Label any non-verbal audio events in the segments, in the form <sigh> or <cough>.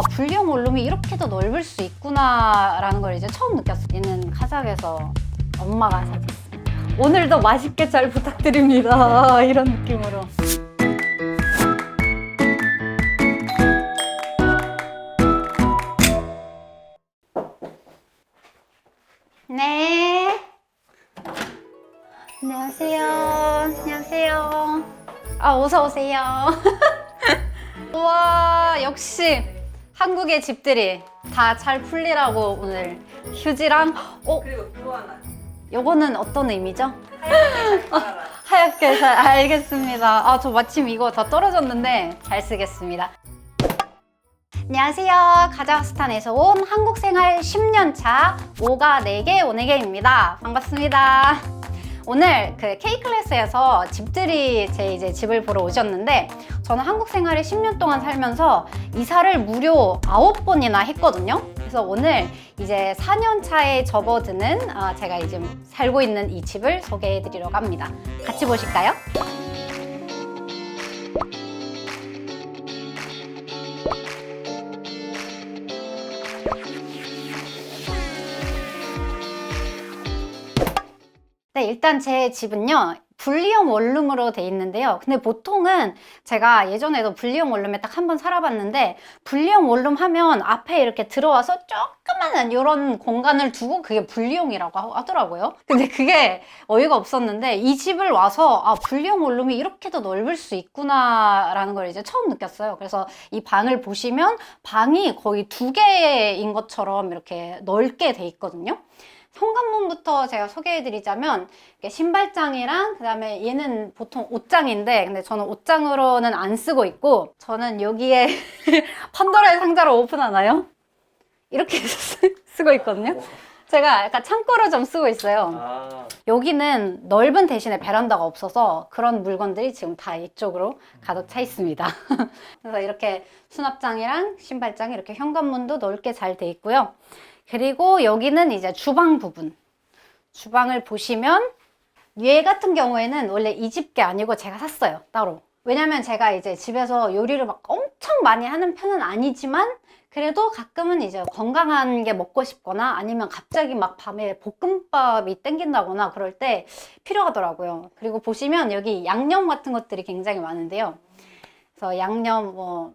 아 분리형 원룸이 이렇게도 넓을 수 있구나라는 걸 이제 처음 느꼈어요. 얘는 카작에서 엄마가 사줬습니다. 오늘도 맛있게 잘 부탁드립니다. 이런 느낌으로. 네. 안녕하세요. 안녕하세요. 아, 어서 오세요. <laughs> 우와, 역시 한국의 집들이 다 잘 풀리라고 오늘 휴지랑 어, 그리고 또 하나 요거는 어떤 의미죠? 하얗게 잘 팔아라. <laughs> 하얗게 잘 알겠습니다. 아, 저 마침 이거 다 떨어졌는데 잘 쓰겠습니다. 안녕하세요. 카자흐스탄에서 온 한국 생활 10년 차 오가 4개 오네게입니다. 반갑습니다. 오늘 그 K클래스에서 집들이 제 이제 집을 보러 오셨는데 저는 한국 생활을 10년 동안 살면서 이사를 무려 9번이나 했거든요. 그래서 오늘 이제 4년 차에 접어드는 아, 제가 이제 살고 있는 이 집을 소개해 드리려고 합니다. 같이 보실까요? 네, 일단 제 집은요. 분리형 원룸으로 돼 있는데요. 근데 보통은 제가 예전에도 분리형 원룸에 딱 한 번 살아봤는데 분리형 원룸 하면 앞에 이렇게 들어와서 조그마한 이런 공간을 두고 그게 분리형이라고 하- 하더라고요. 근데 그게 어이가 없었는데 이 집을 와서 아, 분리형 원룸이 이렇게도 넓을 수 있구나라는 걸 이제 처음 느꼈어요. 그래서 이 방을 보시면 방이 거의 두 개인 것처럼 이렇게 넓게 돼 있거든요. 현관문부터 제가 소개해드리자면 신발장이랑 그다음에 얘는 보통 옷장인데 근데 저는 옷장으로는 안 쓰고 있고 저는 여기에 <laughs> 판도라의 상자를 오픈하나요? 이렇게 쓰- <laughs> 쓰고 있거든요. 제가 약간 창고로 좀 쓰고 있어요. 아, 여기는 넓은 대신에 베란다가 없어서 그런 물건들이 지금 다 이쪽으로 가득 차 있습니다. <laughs> 그래서 이렇게 수납장이랑 신발장이 이렇게 현관문도 넓게 잘 돼 있고요. 그리고 여기는 이제 주방 부분. 주방을 보시면 얘 같은 경우에는 원래 이 집 게 아니고 제가 샀어요. 따로. 왜냐면 제가 이제 집에서 요리를 막 엄청 많이 하는 편은 아니지만 그래도 가끔은 이제 건강한 게 먹고 싶거나 아니면 갑자기 막 밤에 볶음밥이 땡긴다거나 그럴 때 필요하더라고요. 그리고 보시면 여기 양념 같은 것들이 굉장히 많은데요. 그래서 양념 뭐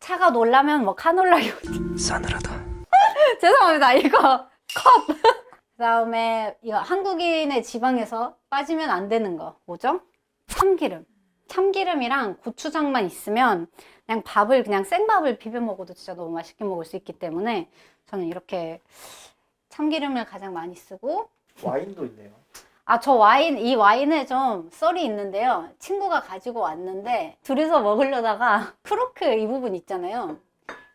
차가 놀라면 뭐 카놀라 요리 싸늘하다. <laughs> 죄송합니다. 이거 컷. <laughs> 그다음에 이거 한국인의 지방에서 빠지면 안 되는 거 뭐죠? 참기름. 참기름이랑 고추장만 있으면 그냥 밥을 그냥 생밥을 비벼 먹어도 진짜 너무 맛있게 먹을 수 있기 때문에 저는 이렇게 참기름을 가장 많이 쓰고 와인도 있네요. 아, 저 와인, 이 와인에 좀 썰이 있는데요. 친구가 가지고 왔는데, 둘이서 먹으려다가, <laughs> 크로크 이 부분 있잖아요.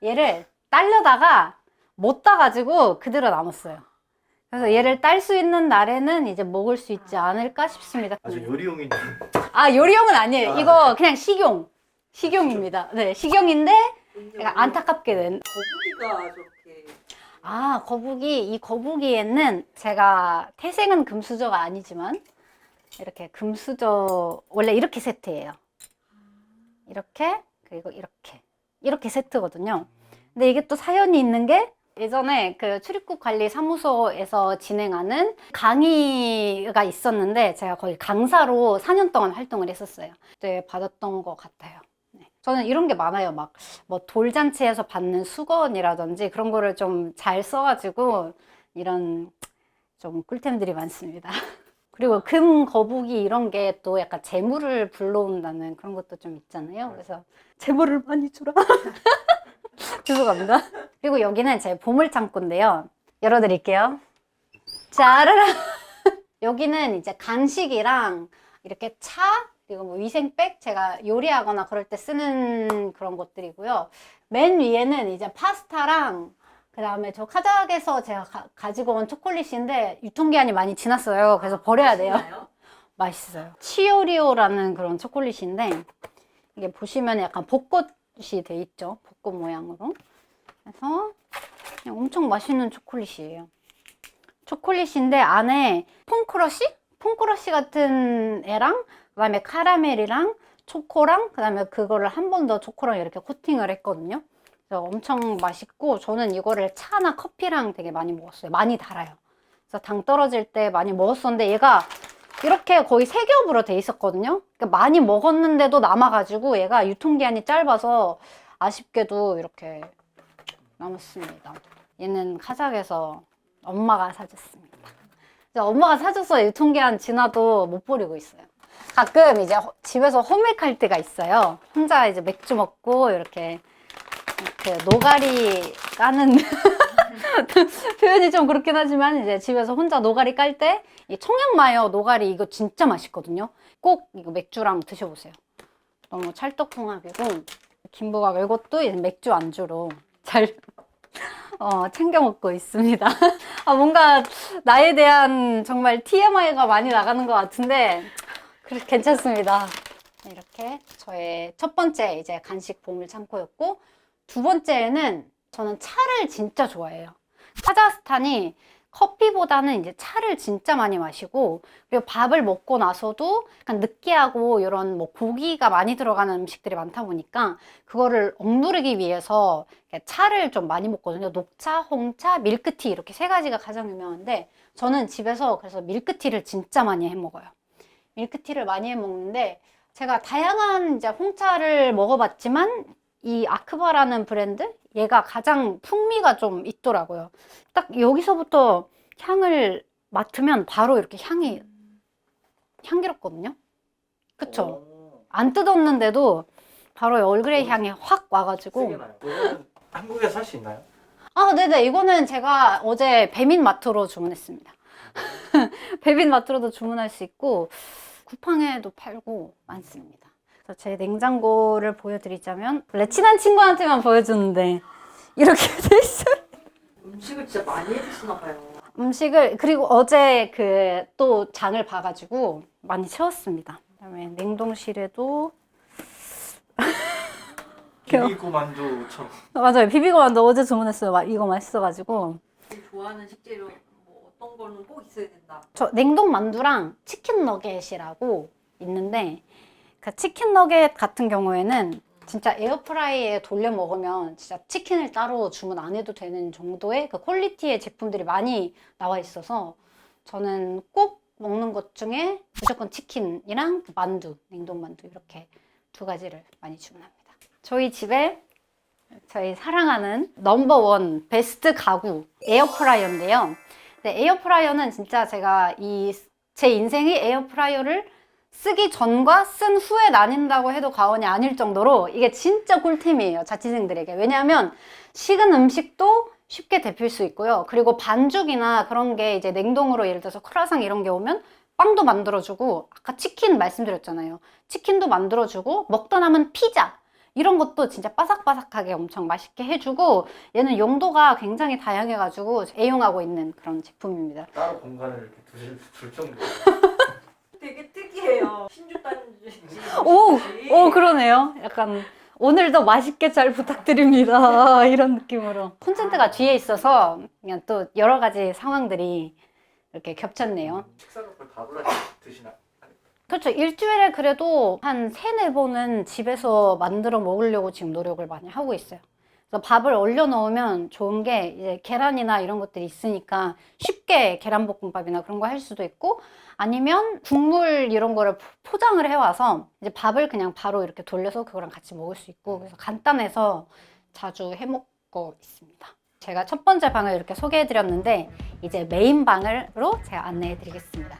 얘를 따려다가 못 따가지고 그대로 남았어요. 그래서 얘를 딸 수 있는 날에는 이제 먹을 수 있지 않을까 싶습니다. 아주 요리용인. 아, 요리용은 아니에요. 아. 이거 그냥 식용. 식용입니다. 네, 식용인데, 약간 안타깝게 된. 거북이가 저렇게 아, 거북이. 이 거북이에는 제가 태생은 금수저가 아니지만 이렇게 금수저 원래 이렇게 세트예요. 이렇게 그리고 이렇게 이렇게 세트거든요. 근데 이게 또 사연이 있는 게 예전에 그 출입국 관리 사무소에서 진행하는 강의가 있었는데 제가 거기 강사로 4년 동안 활동을 했었어요. 그때 받았던 것 같아요. 네. 저는 이런 게 많아요. 막 뭐 돌잔치에서 받는 수건이라든지 그런 거를 좀 잘 써가지고 이런 좀 꿀템들이 많습니다. <laughs> 그리고 금 거북이 이런 게 또 약간 재물을 불러온다는 그런 것도 좀 있잖아요. 그래서 재물을 많이 주라. <laughs> <laughs> 죄송합니다. 그리고 여기는 제 보물 창고인데요. 열어드릴게요. 짜라라. <laughs> 여기는 이제 간식이랑 이렇게 차 그리고 뭐 위생백 제가 요리하거나 그럴 때 쓰는 그런 것들이고요. 맨 위에는 이제 파스타랑 그 다음에 저 카자흐에서 제가 가, 지고온 초콜릿인데 유통기한이 많이 지났어요. 그래서 버려야 돼요. 맛있나요? 맛있어요. 치오리오라는 그런 초콜릿인데 이게 보시면 약간 벚꽃 이 돼 있죠. 벚꽃 모양으로. 그래서 그냥 엄청 맛있는 초콜릿이에요. 초콜릿인데 안에 폰크러쉬? 폰크러쉬 같은 애랑 그다음에 카라멜이랑 초코랑 그다음에 그거를 한 번 더 초코랑 이렇게 코팅을 했거든요. 그래서 엄청 맛있고 저는 이거를 차나 커피랑 되게 많이 먹었어요. 많이 달아요. 그래서 당 떨어질 때 많이 먹었었는데 얘가 이렇게 거의 세 겹으로 돼 있었거든요. 그러니까 많이 먹었는데도 남아가지고 얘가 유통기한이 짧아서 아쉽게도 이렇게 남았습니다. 얘는 카작에서 엄마가 사줬습니다. 엄마가 사줘서 유통기한 지나도 못 버리고 있어요. 가끔 이제 허- 집에서 홈메이크할 때가 있어요. 혼자 이제 맥주 먹고 이렇게 그 노가리 까는 <laughs> <laughs> 표현이 좀 그렇긴 하지만 이제 집에서 혼자 노가리 깔 때 이 청양 마요 노가리 이거 진짜 맛있거든요. 꼭 이거 맥주랑 드셔보세요. 너무 찰떡궁합이고 김부각 이것도 이제 맥주 안주로 잘 <laughs> 어, 챙겨 먹고 있습니다. <laughs> 아, 뭔가 나에 대한 정말 TMI가 많이 나가는 것 같은데 그래, 괜찮습니다. 이렇게 저의 첫 번째 이제 간식 보물 창고였고 두 번째는 저는 차를 진짜 좋아해요. 카자흐스탄이 커피보다는 이제 차를 진짜 많이 마시고 그리고 밥을 먹고 나서도 약간 느끼하고 이런 뭐 고기가 많이 들어가는 음식들이 많다 보니까 그거를 억누르기 위해서 차를 좀 많이 먹거든요. 녹차, 홍차, 밀크티 이렇게 세 가지가 가장 유명한데 저는 집에서 그래서 밀크티를 진짜 많이 해 먹어요. 밀크티를 많이 해 먹는데 제가 다양한 이제 홍차를 먹어봤지만 이 아크바라는 브랜드 얘가 가장 풍미가 좀 있더라고요. 딱 여기서부터 향을 맡으면 바로 이렇게 향이 향기롭거든요. 그쵸? 오, 안 뜯었는데도 바로 얼그레이 향이 확 와가지고 한국에 살 수 있나요? 아, 네네. 이거는 제가 어제 배민 마트로 주문했습니다. <laughs> 배민 마트로도 주문할 수 있고, 쿠팡에도 팔고 많습니다. 그래서 제 냉장고를 보여드리자면, 원래 친한 친구한테만 보여주는데, 이렇게 <laughs> 돼 있어요. 음식을 진짜 많이 해주시나 봐요. 음식을, 그리고 어제 그 또 장을 봐가지고 많이 채웠습니다. 그 다음에 냉동실에도, <laughs> 비비고 만두처럼. 맞아요. 비비고 만두 어제 주문했어요. 마- 이거 맛있어가지고. 좋아하는 식재료 뭐 어떤 거는 꼭 있어야 된다. 저 냉동 만두랑 치킨 너겟이라고 있는데 그 치킨 너겟 같은 경우에는 진짜 에어프라이에 돌려 먹으면 진짜 치킨을 따로 주문 안 해도 되는 정도의 그 퀄리티의 제품들이 많이 나와 있어서 저는 꼭 먹는 것 중에 무조건 치킨이랑 그 만두, 냉동 만두 이렇게 두 가지를 많이 주문합니다. 저희 집에 저희 사랑하는 넘버원 베스트 가구 에어프라이어인데요. 네, 에어프라이어는 진짜 제가 이 제 인생이 에어프라이어를 쓰기 전과 쓴 후에 나뉜다고 해도 과언이 아닐 정도로 이게 진짜 꿀템이에요. 자취생들에게. 왜냐하면 식은 음식도 쉽게 데필 수 있고요. 그리고 반죽이나 그런 게 이제 냉동으로 예를 들어서 크라상 이런 게 오면 빵도 만들어주고 아까 치킨 말씀드렸잖아요. 치킨도 만들어주고 먹다 남은 피자 이런 것도 진짜 바삭바삭하게 엄청 맛있게 해주고 얘는 용도가 굉장히 다양해가지고 애용하고 있는 그런 제품입니다. 따로 공간을 이렇게 두실 둘 정도. <laughs> 특이해요. 신주 단지. 오, 오 그러네요. 약간 오늘도 맛있게 잘 부탁드립니다. <laughs> 이런 느낌으로 콘센트가 뒤에 있어서 그냥 또 여러 가지 상황들이 이렇게 겹쳤네요. 식사를 다 골라 드시나? 그렇죠. 일주일에 그래도 한 세네 번은 집에서 만들어 먹으려고 지금 노력을 많이 하고 있어요. 그래서 밥을 얼려 놓으면 좋은 게 이제 계란이나 이런 것들이 있으니까 쉽게 계란볶음밥이나 그런 거 할 수도 있고 아니면 국물 이런 거를 포- 포장을 해와서 이제 밥을 그냥 바로 이렇게 돌려서 그거랑 같이 먹을 수 있고 그래서 간단해서 자주 해 먹고 있습니다. 제가 첫 번째 방을 이렇게 소개해 드렸는데 이제 메인 방으로 제가 안내해 드리겠습니다.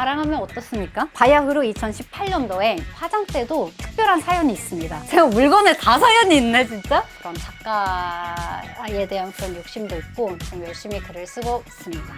자랑하면 어떻습니까? 바야흐로 2018년도에 화장대도 특별한 사연이 있습니다. 제가 물건에 다 사연이 있네, 진짜? 그런 작가에 대한 그런 욕심도 있고 좀 열심히 글을 쓰고 있습니다.